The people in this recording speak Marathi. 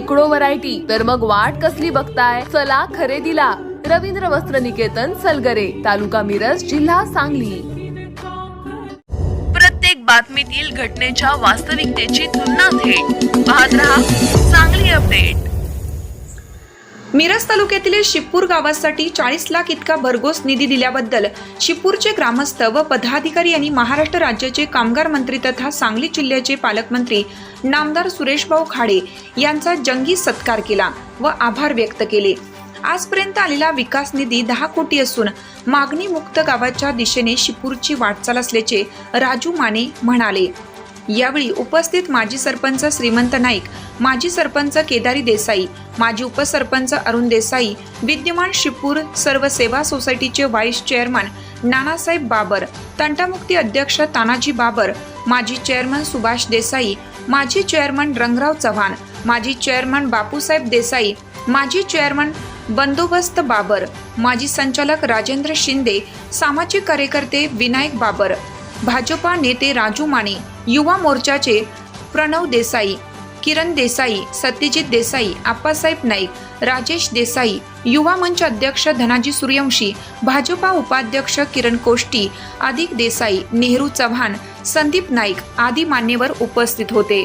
शेकडो व्हरायटी. तर मग वाट कसली बघताय? चला खरेदीला. रवींद्र वस्त्र निकेतन सलगरे. तालुका मिरज जिल्हा सांगली. प्रत्येक बातमीतील घटनेच्या वास्तविकतेची तुलना थेट. पाहत रहा सांगली अपडेट. मिरज तालुक्यातील शिपूर गावासाठी चाळीस लाख इतका भरघोस निधी दिल्याबद्दल शिपूरचे ग्रामस्थ व पदाधिकारी यांनी महाराष्ट्र राज्याचे कामगार मंत्री तथा सांगली जिल्ह्याचे पालकमंत्री नामदार सुरेशभाऊ खाडे यांचा जंगी सत्कार केला व आभार व्यक्त केले. आजपर्यंत आलेला विकास निधी दहा कोटी असून मागणी मुक्त गावाच्या दिशेने शिपूरची वाटचाल असल्याचे राजू माने म्हणाले. यावेळी उपस्थित माजी सरपंच श्रीमंत नाईक माजी सरपंच केदारी देसाई माजी उपसरपंच अरुण देसाई विद्यमान शिपूर सर्व सेवा सोसायटीचे व्हाईस चेअरमन नानासाहेब बाबर तंटामुक्ती अध्यक्ष तानाजी बाबर माजी चेअरमन सुभाष देसाई माजी चेअरमन रंगराव चव्हाण माजी चेअरमन बापूसाहेब देसाई माजी चेअरमन बंदोबस्त बाबर माजी संचालक राजेंद्र शिंदे सामाजिक कार्यकर्ते विनायक बाबर भाजपा नेते राजू माने युवा मोर्चाचे प्रणव देसाई किरण देसाई सत्यजित देसाई आप्पासाहेब नाईक राजेश देसाई युवा मंच अध्यक्ष धनाजी सूर्यवंशी भाजपा उपाध्यक्ष किरण कोष्टी अधिक देसाई नेहरू चव्हाण संदीप नाईक आदी मान्यवर उपस्थित होते.